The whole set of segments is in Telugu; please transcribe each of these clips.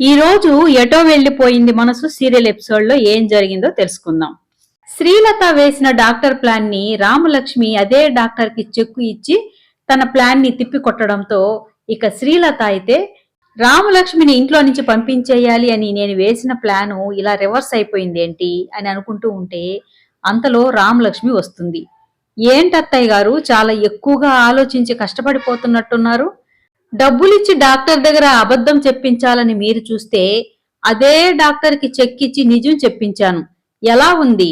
ఈ రోజు ఎటో వెళ్ళిపోయింది మనసు సీరియల్ ఎపిసోడ్లో ఏం జరిగిందో తెలుసుకుందాం. శ్రీలత వేసిన డాక్టర్ ప్లాన్ని రామలక్ష్మి అదే డాక్టర్కి చెక్కు ఇచ్చి తన ప్లాన్ని తిప్పి కొట్టడంతో ఇక శ్రీలత అయితే రామలక్ష్మిని ఇంట్లో నుంచి పంపించేయాలి అని నేను వేసిన ప్లాను ఇలా రివర్స్ అయిపోయింది ఏంటి అని అనుకుంటూ ఉంటే అంతలో రామలక్ష్మి వస్తుంది. ఏంటత్తయ్య గారు చాలా ఎక్కువగా ఆలోచించి కష్టపడిపోతున్నట్టున్నారు. డబ్బులిచ్చి డాక్టర్ దగ్గర అబద్ధం చెప్పించాలని మీరు చూస్తే అదే డాక్టర్కి చెక్ ఇచ్చి నిజం చెప్పించాను. ఎలా ఉంది?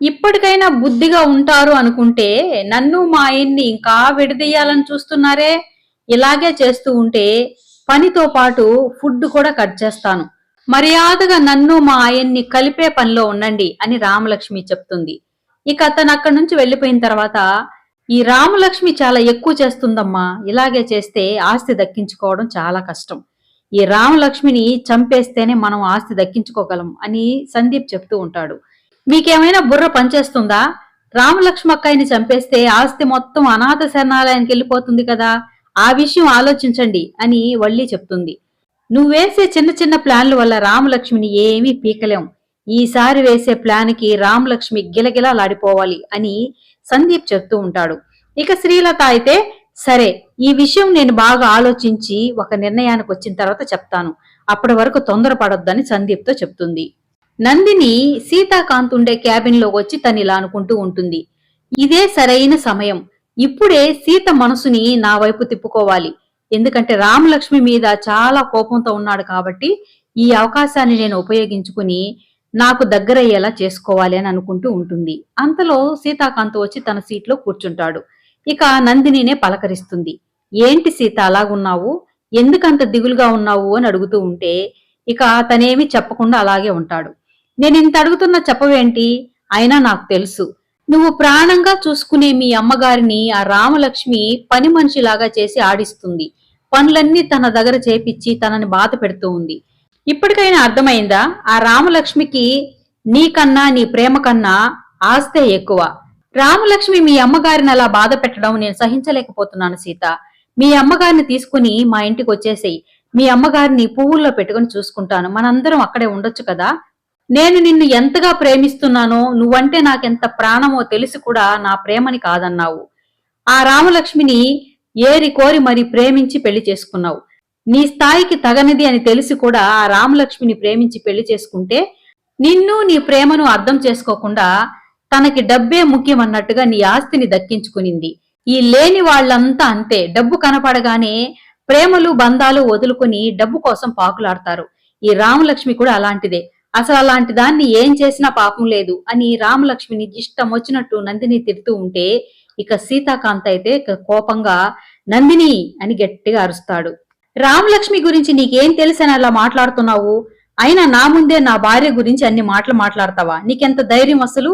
ఇప్పటికైనా బుద్ధిగా ఉంటారు అనుకుంటే నన్ను మా ఆయన్ని ఇంకా విడదీయాలని చూస్తున్నారే? ఇలాగే చేస్తూ ఉంటే పనితో పాటు ఫుడ్ కూడా కట్ చేస్తాను. మర్యాదగా నన్ను మా ఆయన్ని కలిపే పనిలో ఉండండి అని రామలక్ష్మి చెప్తుంది. ఇక అతను అక్కడి నుంచి వెళ్ళిపోయిన తర్వాత ఈ రామలక్ష్మి చాలా ఎక్కువ చేస్తుందమ్మా. ఇలాగే చేస్తే ఆస్తి దక్కించుకోవడం చాలా కష్టం. ఈ రామలక్ష్మిని చంపేస్తేనే మనం ఆస్తి దక్కించుకోగలం అని సందీప్ చెప్తూ ఉంటాడు. మీకేమైనా బుర్ర పనిచేస్తుందా? రామలక్ష్మి అక్కయ్యని చంపేస్తే ఆస్తి మొత్తం అనాథ శరణాలయానికి వెళ్ళిపోతుంది కదా. ఆ విషయం ఆలోచించండి అని వల్లి చెప్తుంది. నువ్వేసే చిన్న చిన్న ప్లాన్ల వల్ల రామలక్ష్మిని ఏమీ పీకలేం. ఈసారి వేసే ప్లాన్కి రామలక్ష్మి గిలగిలాలాడిపోవాలి అని సందీప్ చెప్తూ ఉంటాడు. ఇక శ్రీలత అయితే సరే ఈ విషయం నేను బాగా ఆలోచించి ఒక నిర్ణయానికి వచ్చిన తర్వాత చెప్తాను. అప్పటి వరకు తొందరపడొద్దని సందీప్తో చెప్తుంది. నందిని సీతాకాంత్ ఉండే క్యాబిన్లో వచ్చి తను ఇలా అనుకుంటూ ఉంటుంది. ఇదే సరైన సమయం. ఇప్పుడే సీత మనసుని నా వైపు తిప్పుకోవాలి. ఎందుకంటే రామలక్ష్మి మీద చాలా కోపంతో ఉన్నాడు కాబట్టి ఈ అవకాశాన్ని నేను ఉపయోగించుకుని నాకు దగ్గరయ్యేలా చేసుకోవాలి అని అనుకుంటూ ఉంటుంది. అంతలో సీతాకాంత్ వచ్చి తన సీట్లో కూర్చుంటాడు. ఇక నందినినే పలకరిస్తుంది. ఏంటి సీత అలాగున్నావు? ఎందుకంత దిగులుగా ఉన్నావు? అని అడుగుతూ ఉంటే ఇక తనేమి చెప్పకుండా అలాగే ఉంటాడు. నేను ఇంత అడుగుతున్న చెప్పవేంటి? అయినా నాకు తెలుసు. నువ్వు ప్రాణంగా చూసుకునే మీ అమ్మగారిని ఆ రామలక్ష్మి పని మనిషిలాగా చేసి ఆడిస్తుంది. పనులన్నీ తన దగ్గర చేపిచ్చి తనని బాధ పెడుతూ ఉంది. ఇప్పటికైనా అర్థమైందా? ఆ రామలక్ష్మికి నీకన్నా నీ ప్రేమ కన్నా ఆస్తే ఎక్కువ. రామలక్ష్మి మీ అమ్మగారిని అలా బాధ పెట్టడం నేను సహించలేకపోతున్నాను సీత. మీ అమ్మగారిని తీసుకుని మా ఇంటికి వచ్చేసేయి. మీ అమ్మగారిని పువ్వుల్లో పెట్టుకుని చూసుకుంటాను. మనందరం అక్కడే ఉండొచ్చు కదా? నేను నిన్ను ఎంతగా ప్రేమిస్తున్నానో నువ్వంటే నాకెంత ప్రాణమో తెలిసి కూడా నా ప్రేమని కాదన్నావు. ఆ రామలక్ష్మిని ఏరి కోరి మరి ప్రేమించి పెళ్ళి చేసుకున్నావు. నీ స్థాయికి తగనిది అని తెలిసి కూడా ఆ రామలక్ష్మిని ప్రేమించి పెళ్ళి చేసుకుంటే నిన్ను నీ ప్రేమను అర్థం చేసుకోకుండా తనకి డబ్బే ముఖ్యమన్నట్టుగా నీ ఆస్తిని దక్కించుకునింది. ఈ లేని వాళ్ళంతా అంతే. డబ్బు కనపడగానే ప్రేమలు బంధాలు వదులుకుని డబ్బు కోసం పాకులాడతారు. ఈ రామలక్ష్మి కూడా అలాంటిదే. అసలు అలాంటి దాన్ని ఏం చేసినా పాపం లేదు అని రామలక్ష్మిని ఇష్టం వచ్చినట్టు నందిని తిడుతూ ఉంటే ఇక సీతాకాంత్ అయితే ఇక కోపంగా నందిని అని గట్టిగా అరుస్తాడు. రామలక్ష్మి గురించి నీకేం తెలుసని అలా మాట్లాడుతున్నావు? అయినా నా ముందే నా భార్య గురించి అన్ని మాటలు మాట్లాడతావా? నీకెంత ధైర్యం అసలు?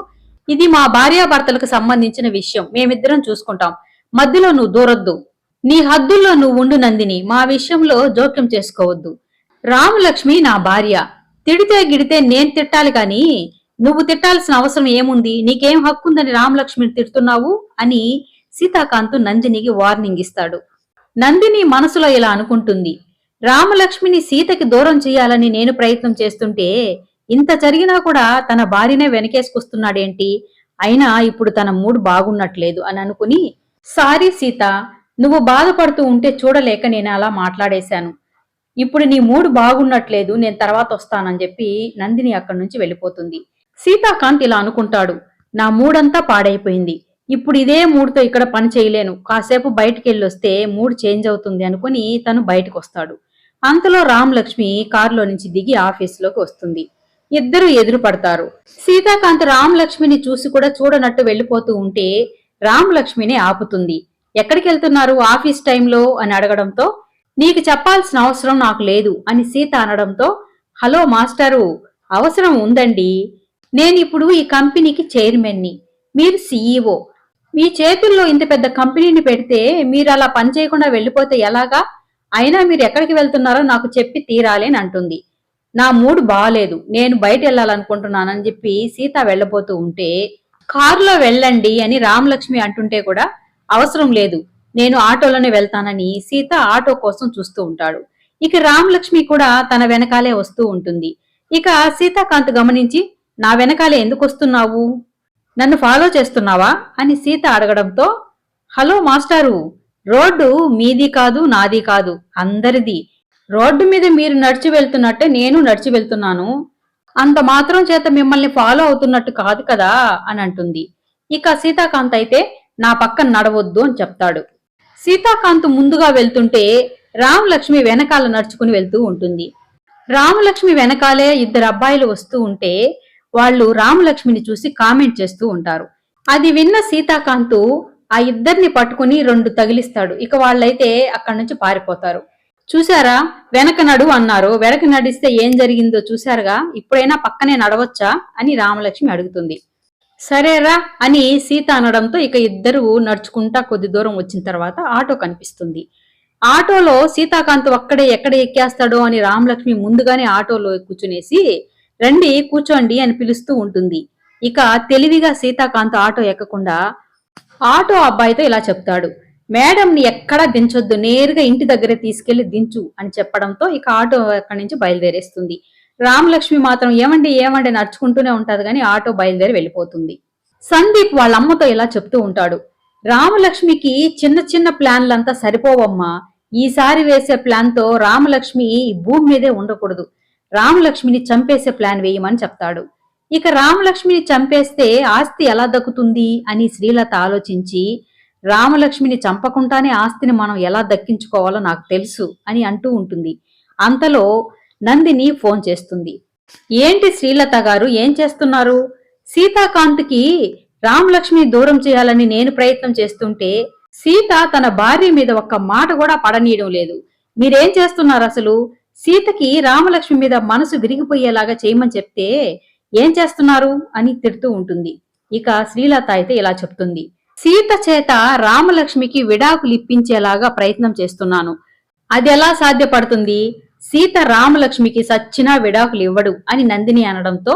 ఇది మా భార్యాభర్తలకు సంబంధించిన విషయం. మేమిద్దరం చూసుకుంటాం. మధ్యలో నువ్వు దూరొద్దు. నీ హద్దుల్లో నువ్వు ఉండు నందిని. మా విషయంలో జోక్యం చేసుకోవద్దు. రామలక్ష్మి నా భార్య. తిడితే గిడితే నేను తిట్టాలి కాని నువ్వు తిట్టాల్సిన అవసరం ఏముంది? నీకేం హక్కుందని రామలక్ష్మిని తిడుతున్నావు? అని సీతాకాంత్ నందినికి వార్నింగ్ ఇస్తాడు. నందిని మనసులో ఇలా అనుకుంటుంది. రామలక్ష్మిని సీతకి దూరం చేయాలని నేను ప్రయత్నం చేస్తుంటే ఇంత జరిగినా కూడా తన భార్యనే వెనకేసుకొస్తున్నాడేంటి? అయినా ఇప్పుడు తన మూడు బాగున్నట్లేదు అని అనుకుని సారీ సీత నువ్వు బాధపడుతూ ఉంటే చూడలేక నేను అలా మాట్లాడేశాను. ఇప్పుడు నీ మూడు బాగున్నట్లేదు నేను తర్వాత వస్తానని చెప్పి నందిని అక్కడి నుంచి వెళ్ళిపోతుంది. సీతాకాంత్ ఇలా అనుకుంటాడు నా మూడంతా పాడైపోయింది. ఇప్పుడు ఇదే మూడుతో ఇక్కడ పని చేయలేను. కాసేపు బయటికి వెళ్ళొస్తే మూడ్ చేంజ్ అవుతుంది అనుకుని తను బయటకు వస్తాడు అంతలో రామలక్ష్మి కారులో నుంచి దిగి ఆఫీసులోకి వస్తుంది. ఇద్దరు ఎదురు పడతారు సీతాకాంత్ రామలక్ష్మిని చూసి కూడా చూడనట్టు వెళ్ళిపోతూ ఉంటే రామలక్ష్మిని ఆపుతుంది. ఎక్కడికి వెళ్తున్నారు ఆఫీస్ టైంలో? అని అడగడంతో నీకు చెప్పాల్సిన అవసరం నాకు లేదు అని సీత అనడంతో హలో మాస్టరు అవసరం ఉందండి. నేను ఇప్పుడు ఈ కంపెనీకి చైర్మన్ని. మీరు సీఈఓ. మీ చేతుల్లో ఇంత పెద్ద కంపెనీని పెడితే మీరు అలా పని చేయకుండా వెళ్ళిపోతే ఎలాగా? అయినా మీరు ఎక్కడికి వెళ్తున్నారో నాకు చెప్పి తీరాలి అని అంటుంది నా మూడు బాగాలేదు నేను బయట వెళ్ళాలనుకుంటున్నానని చెప్పి సీత వెళ్ళబోతూ ఉంటే కారులో వెళ్ళండి అని రామలక్ష్మి అంటుంటే కూడా అవసరం లేదు నేను ఆటోలోనే వెళ్తానని సీత ఆటో కోసం చూస్తూ ఉంటాడు. ఇక రామలక్ష్మి కూడా తన వెనకాలే వస్తూ ఉంటుంది. ఇక సీతాకాంత్ గమనించి నా వెనకాలే ఎందుకు వస్తున్నావు? నన్ను ఫాలో చేస్తున్నావా? అని సీత అడగడంతో హలో మాస్టారు రోడ్డు మీది కాదు నాది కాదు అందరిది. రోడ్డు మీద మీరు నడిచి వెళ్తున్నట్టే నేను నడిచి వెళ్తున్నాను. అంత మాత్రం చేత మిమ్మల్ని ఫాలో అవుతున్నట్టు కాదు కదా అని అంటుంది. ఇక సీతాకాంత్ అయితే నా పక్కన నడవద్దు అని చెప్తాడు. సీతాకాంత్ ముందుగా వెళ్తుంటే రామలక్ష్మి వెనకాల నడుచుకుని వెళ్తూ ఉంటుంది. రామలక్ష్మి వెనకాలే ఇద్దరు అబ్బాయిలు వస్తూ ఉంటే వాళ్ళు రామలక్ష్మిని చూసి కామెంట్ చేస్తూ ఉంటారు. అది విన్న సీతాకాంత్ ఆ ఇద్దరిని పట్టుకుని రెండు తగిలిస్తాడు. ఇక వాళ్ళైతే అక్కడి నుంచి పారిపోతారు. చూసారా వెనక నడు అన్నారు. వెనక నడిస్తే ఏం జరిగిందో చూశారుగా? ఇప్పుడైనా పక్కనే నడవచ్చా? అని రామలక్ష్మి అడుగుతుంది. సరేరా అని సీత అనడంతో ఇక ఇద్దరు నడుచుకుంటా కొద్ది దూరం వచ్చిన తర్వాత ఆటో కనిపిస్తుంది. ఆటోలో సీతాకాంత్ ఒక్కడే ఎక్కడ ఎక్కేస్తాడో అని రామలక్ష్మి ముందుగానే ఆటోలో కూర్చునేసి రండి కూర్చోండి అని పిలుస్తూ ఉంటుంది. ఇక తెలివిగా సీతాకాంత్ ఆటో ఎక్కకుండా ఆటో అబ్బాయితో ఇలా చెప్తాడు. మేడంని ఎక్కడా దించొద్దు నేరుగా ఇంటి దగ్గర తీసుకెళ్ళి దించు అని చెప్పడంతో ఇక ఆటో అక్కడి నుంచి బయలుదేరేస్తుంది. రామలక్ష్మి మాత్రం ఏమండి ఏమండి నడుచుకుంటూనే ఉంటది కానీ ఆటో బయలుదేరి వెళ్ళిపోతుంది. సందీప్ వాళ్ళ అమ్మతో ఇలా చెప్తూ ఉంటాడు. రామలక్ష్మికి చిన్న చిన్న ప్లాన్లంతా సరిపోవమ్మా. ఈసారి వేసే ప్లాన్తో రామలక్ష్మి ఈ భూమి మీదే ఉండకూడదు. రామలక్ష్మిని చంపేసే ప్లాన్ వేయమని చెప్తాడు. ఇక రామలక్ష్మిని చంపేస్తే ఆస్తి ఎలా దక్కుతుంది అని శ్రీలత ఆలోచించి రామలక్ష్మిని చంపకుండానే ఆస్తిని మనం ఎలా దక్కించుకోవాలో నాకు తెలుసు అని అంటూ ఉంటుంది. అంతలో నందిని ఫోన్ చేస్తుంది. ఏంటి శ్రీలత గారు ఏం చేస్తున్నారు? సీతాకాంత్కి రామలక్ష్మిని దూరం చేయాలని నేను ప్రయత్నం చేస్తుంటే సీత తన భార్య మీద ఒక్క మాట కూడా పడనీయడం లేదు. మీరేం చేస్తున్నారు అసలు? సీతకి రామలక్ష్మి మీద మనసు విరిగిపోయేలాగా చేయమని చెప్తే ఏం చేస్తున్నారు? అని తిడుతూ ఉంటుంది. ఇక శ్రీలత అయితే ఇలా చెప్తుంది. సీత చేత రామలక్ష్మికి విడాకులు ఇప్పించేలాగా ప్రయత్నం చేస్తున్నాను. అది ఎలా సాధ్యపడుతుంది? సీత రామలక్ష్మికి సచ్చినా విడాకులు ఇవ్వడు అని నందిని అనడంతో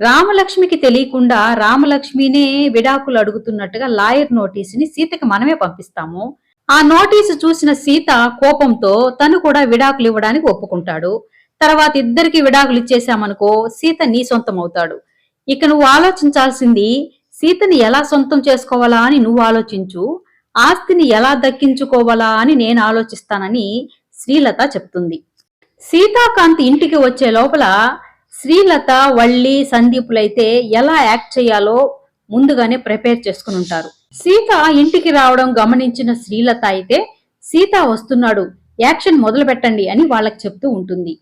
రామలక్ష్మికి తెలియకుండా రామలక్ష్మినే విడాకులు అడుగుతున్నట్టుగా లాయర్ నోటీసుని సీతకి మనమే పంపిస్తాము. ఆ నోటీసు చూసిన సీత కోపంతో తను కూడా విడాకులు ఇవ్వడానికి ఒప్పుకుంటాడు. తర్వాత ఇద్దరికి విడాకులు ఇచ్చేశామనుకో సీత నీ సొంతం అవుతాడు ఇక నువ్వు ఆలోచించాల్సింది సీతని ఎలా సొంతం చేసుకోవాలా అని నువ్వు ఆలోచించు ఆస్తిని ఎలా దక్కించుకోవాలా అని నేను ఆలోచిస్తానని శ్రీలత చెప్తుంది. సీతాకాంత్ ఇంటికి వచ్చే లోపల శ్రీలత వళ్ళి సందీపులైతే ఎలా యాక్ట్ చేయాలో ముందుగానే ప్రిపేర్ చేసుకుని ఉంటారు. సీత ఇంటికి రావడం గమనించిన శ్రీలత అయితే సీత వస్తున్నాడు యాక్షన్ మొదలు పెట్టండి అని వాళ్ళకి చెప్తూ ఉంటుంది.